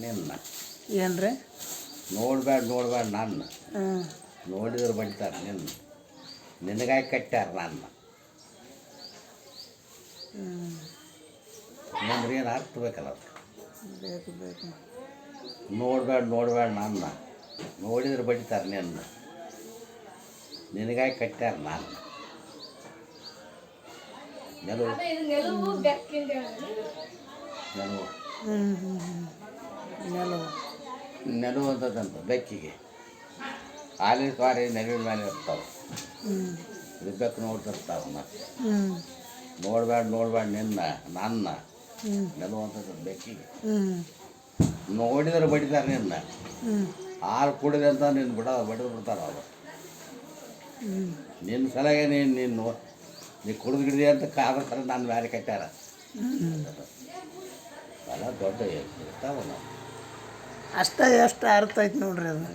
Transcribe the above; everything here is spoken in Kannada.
ನಿನ್ನ. ಏನ್ರಿ? ನೋಡ್ಬೇಡ ನೋಡ್ಬೇಡ ನನ್ನ. ಹಾಂ. ನೋಡಿದ್ರೆ ಬಡಿತಾರೆ ನಿನ್ನ. ನಿನಗಾಗಿ ಕಟ್ಟ್ಯಾರ ನನ್ನ. ಅಂದ್ರೆ ಏನು ಅರ್ಥ ಬೇಕಲ್ಲ ಬೇಕು ಬೇಕು. ನೋಡ್ಬೇಡ ನೋಡ್ಬೇಡ ನನ್ನ. ನೋಡಿದ್ರೆ ಬಡಿತಾರೆ ನಿನ್ನ. ನಿನಗಾಗಿ ಕಟ್ಟ್ಯಾರ ನಾನು ನೆಲವು. ನೆಲವು ಹ್ಞೂ ಹ್ಞೂ ಹ್ಞೂ ನೆಲವು ನೆಲವು ಬೆಕ್ಕಿಗೆ. ಹಾಲಿನ ಕಾರಿ ನೆಲಿನ ಮೇಲೆ ಇರ್ತಾವೆ. ಇದು ಬೆಕ್ಕು ನೋಡ್ತಿರ್ತಾವೆ ಮತ್ತೆ. ನೋಡ್ಬೇಡ ನೋಡ್ಬೇಡ ನಿನ್ನ ನನ್ನ. ನೆಲುವಂಥದ್ದು ಬೆಕ್ಕಿಗೆ. ನೋಡಿದ್ರೆ ಬಡಿತಾರೆ ನಿನ್ನ. ಹಾಲು ಕುಡಿದೆ ಅಂತ ನಿನ್ನ ಬಿಡ ಬಡಿದು ಬಿಡ್ತಾರೆ ಅವರು. ನಿನ್ನ ಸಲಹೆ ನೀನು ನೀನು ನೀ ಕುಡಿದು ಗಿಡಿದೆ ಅಂತ ಕಾದ ನಾನು ನನ್ನ ಬ್ಯಾರೆ ಕಟ್ಟ್ಯಾರ. ಎಲ್ಲ ದೊಡ್ಡ ಇರ್ತಾವಲ್ಲ. ಅಷ್ಟ ಎಷ್ಟು ಅರ್ಥ ಐತೆ ನೋಡ್ರಿ ಅದು.